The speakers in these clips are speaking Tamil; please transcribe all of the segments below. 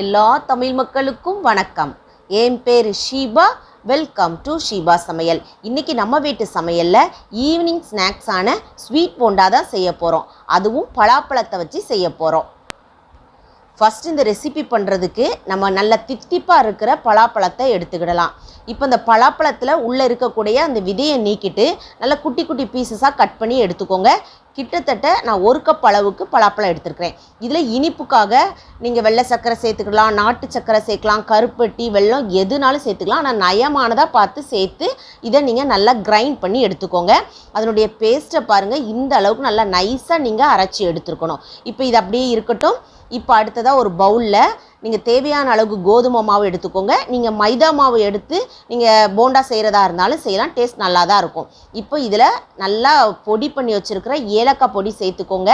எல்லா தமிழ் மக்களுக்கும் வணக்கம். என் பேர் ஷீபா. வெல்கம் டு ஷீபா சமையல். இன்னைக்கு நம்ம வீட்டு சமையலில் ஈவினிங் ஸ்நாக்ஸான ஸ்வீட் போண்டா தான் செய்ய போகிறோம் அதுவும் பலாப்பழத்தை வச்சு செய்ய போகிறோம் ஃபஸ்ட் இந்த ரெசிபி பண்ணுறதுக்கு நம்ம நல்ல தித்திப்பாக இருக்கிற பலாப்பழத்தை எடுத்துக்கிடலாம். இப்போ இந்த பலாப்பழத்தில் உள்ளே இருக்கக்கூடிய அந்த விதையை நீக்கிட்டு நல்லா குட்டி குட்டி பீசஸாக கட் பண்ணி எடுத்துக்கோங்க. கிட்டத்தட்ட நான் ஒரு கப் அளவுக்கு பலாப்பழம் எடுத்துருக்கிறேன். இதில் இனிப்புக்காக நீங்கள் வெள்ளை சர்க்கரை சேர்த்துக்கலாம் நாட்டு சர்க்கரை சேர்க்கலாம் கருப்பட்டி வெள்ளம் எதுனாலும் சேர்த்துக்கலாம். ஆனால் நயமானதாக பார்த்து சேர்த்து இதை நீங்கள் நல்லா கிரைண்ட் பண்ணி எடுத்துக்கோங்க. அதனுடைய பேஸ்ட்டை பாருங்கள் இந்த அளவுக்கு நல்லா நைஸாக நீங்கள் அரைச்சி எடுத்துருக்கணும். இப்போ இது அப்படியே இருக்கட்டும். இப்போ அடுத்ததாக ஒரு பவுலில் நீங்கள் தேவையான அளவுக்கு கோதுமை மாவு எடுத்துக்கோங்க. நீங்கள் மைதா மாவு எடுத்து நீங்கள் போண்டா செய்கிறதா இருந்தாலும் செய்யலாம். டேஸ்ட் நல்லா தான் இருக்கும். இப்போ இதில் நல்லா பொடி பண்ணி வச்சுருக்கிற ஏலக்காய் பொடி சேர்த்துக்கோங்க.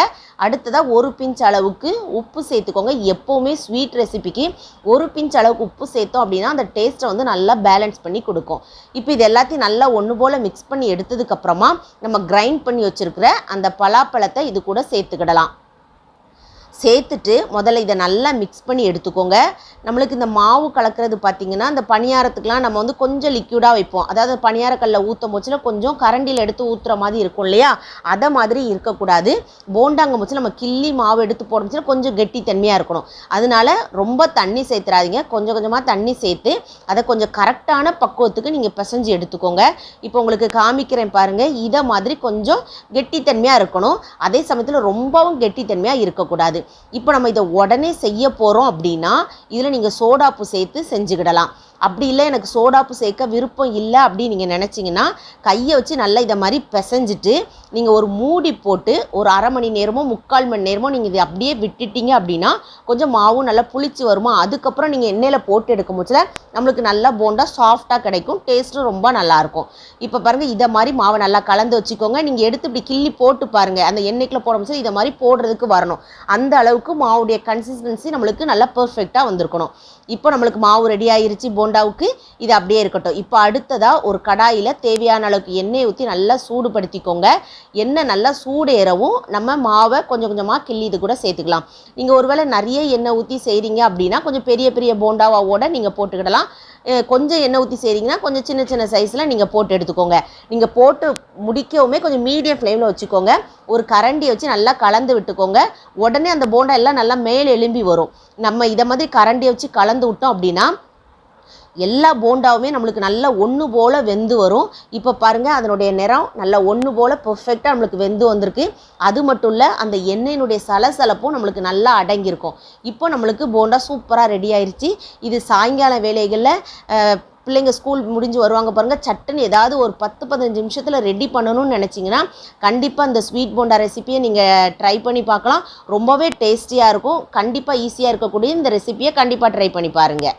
அடுத்ததாக ஒரு பிஞ்ச் அளவுக்கு உப்பு சேர்த்துக்கோங்க. எப்போவுமே ஸ்வீட் ரெசிபிக்கு ஒரு பிஞ்ச் அளவுக்கு உப்பு சேர்த்தோம் அப்படின்னா அந்த டேஸ்ட்டை வந்து நல்லா பேலன்ஸ் பண்ணி கொடுக்கும். இப்போ இது எல்லாத்தையும் நல்லா ஒன்று போல் மிக்ஸ் பண்ணி எடுத்ததுக்கப்புறமா நம்ம கிரைண்ட் பண்ணி வச்சுருக்கிற அந்த பலாப்பழத்தை இது கூட சேர்த்துக்கிடலாம். சேர்த்துட்டு முதல்ல இதை நல்லா மிக்ஸ் பண்ணி எடுத்துக்கோங்க. நம்மளுக்கு இந்த மாவு கலக்கிறது பார்த்திங்கன்னா இந்த பணியாரத்துக்குலாம் நம்ம வந்து கொஞ்சம் லிக்யூடாக வைப்போம். அதாவது பணியாரக்கல்லில் ஊற்றும் போச்சில் கொஞ்சம் கரண்டியில் எடுத்து ஊற்றுற மாதிரி இருக்கும் இல்லையா? அதை மாதிரி இருக்கக்கூடாது. போண்டாங்க போச்சு நம்ம கிள்ளி மாவு எடுத்து போடும்போது கொஞ்சம் கெட்டித்தன்மையாக இருக்கணும். அதனால ரொம்ப தண்ணி சேர்த்துறாதீங்க. கொஞ்சம் கொஞ்சமாக தண்ணி சேர்த்து அதை கொஞ்சம் கரெக்டான பக்குவத்துக்கு நீங்கள் பிசைஞ்சு எடுத்துக்கோங்க. இப்போ உங்களுக்கு காமிக்கிறேன் பாருங்கள் இதை மாதிரி கொஞ்சம் கெட்டித்தன்மையாக இருக்கணும். அதே சமயத்தில் ரொம்பவும் கெட்டித்தன்மையாக இருக்கக்கூடாது. இப்போ நம்ம இதை உடனே செய்ய போகிறோம் அப்படின்னா இதில் நீங்கள் சோடாப்பு சேர்த்து செஞ்சுக்கிடலாம். அப்படி இல்லை எனக்கு சோடாப்பு சேர்க்க விருப்பம் இல்லை அப்படின்னு நீங்கள் நினச்சிங்கன்னா கையை வச்சு நல்லா இதை மாதிரி பிசைஞ்சிட்டு நீங்கள் ஒரு மூடி போட்டு ஒரு அரை மணி நேரமோ முக்கால் மணி நேரமோ நீங்கள் இதை அப்படியே விட்டுட்டீங்க அப்படின்னா கொஞ்சம் மாவும் நல்லா புளிச்சு வருமா? அதுக்கப்புறம் நீங்கள் எண்ணெயில் போட்டு எடுக்கும் போச்சில் நம்மளுக்கு நல்லா போண்டா சாஃப்டாக கிடைக்கும் டேஸ்ட்டும் ரொம்ப நல்லாயிருக்கும் இப்போ பாருங்கள் இதை மாதிரி மாவை நல்லா கலந்து வச்சுக்கோங்க. நீங்கள் எடுத்து இப்படி கிள்ளி போட்டு பாருங்கள் அந்த எண்ணெய்க்குள்ள போட முடிச்சு இதை மாதிரி போடுறதுக்கு வரணும். அந்த அளவுக்கு மாவுடைய கன்சிஸ்டன்சி நம்மளுக்கு நல்லா பர்ஃபெக்டாக வந்திருக்கணும். இப்போ நம்மளுக்கு மாவு ரெடி ஆயிருச்சு போண்டாவுக்கு இது அப்படியே இருக்கட்டும். இப்போ அடுத்ததாக ஒரு கடாயில் தேவையான அளவுக்கு எண்ணெய் ஊற்றி நல்லா சூடுபடுத்திக்கோங்க. எண்ணெய் நல்லா சூடேறவும் நம்ம மாவை கொஞ்சம் கொஞ்சமாக கிள்ளி இது கூட சேர்த்துக்கலாம். நீங்கள் ஒருவேளை நிறைய எண்ணெய் ஊற்றி செய்கிறீங்க அப்படின்னா கொஞ்சம் பெரிய பெரிய போண்டாவோட நீங்கள் போட்டுக்கிடலாம். கொஞ்சம் எண்ணெய் ஊற்றி செய்கிறீங்கன்னா கொஞ்சம் சின்ன சின்ன சைஸில் நீங்கள் போட்டு எடுத்துக்கோங்க. நீங்கள் போட்டு முடிக்கவுமே கொஞ்சம் மீடியம் ஃப்ளேமில் வச்சுக்கோங்க. ஒரு கரண்டி வச்சு நல்லா கலந்து விட்டுக்கோங்க. உடனே அந்த போண்டா எல்லாம் நல்லா மேலே எழும்பி வரும். நம்ம இதை மாதிரி கரண்டியை வச்சு கலந்து விட்டோம் அப்படின்னா எல்லா போண்டாவுமே நம்மளுக்கு நல்லா ஒன்று போல் வெந்து வரும். இப்போ பாருங்கள் அதனுடைய நிறம் நல்லா ஒன்று போல் பர்ஃபெக்டாக நம்மளுக்கு வெந்து வந்திருக்கு. அது மட்டும் இல்லை அந்த எண்ணெயினுடைய சலசலப்பும் நம்மளுக்கு நல்லா அடங்கியிருக்கும். இப்போ நம்மளுக்கு போண்டா சூப்பராக ரெடி ஆயிடுச்சு இது சாயங்கால வேலைகளில் பிள்ளைங்க ஸ்கூல் முடிஞ்சு வருவாங்க பாருங்கள் சட்டுன்னு ஏதாவது ஒரு பத்து பதினஞ்சு நிமிஷத்தில் ரெடி பண்ணணும்னு நினச்சிங்கன்னா கண்டிப்பாக இந்த ஸ்வீட் போண்டா ரெசிப்பியை நீங்கள் ட்ரை பண்ணி பார்க்கலாம். ரொம்பவே டேஸ்டியாக இருக்கும். கண்டிப்பாக ஈஸியாக இருக்கக்கூடிய இந்த ரெசிப்பியை கண்டிப்பாக ட்ரை பண்ணி பாருங்கள்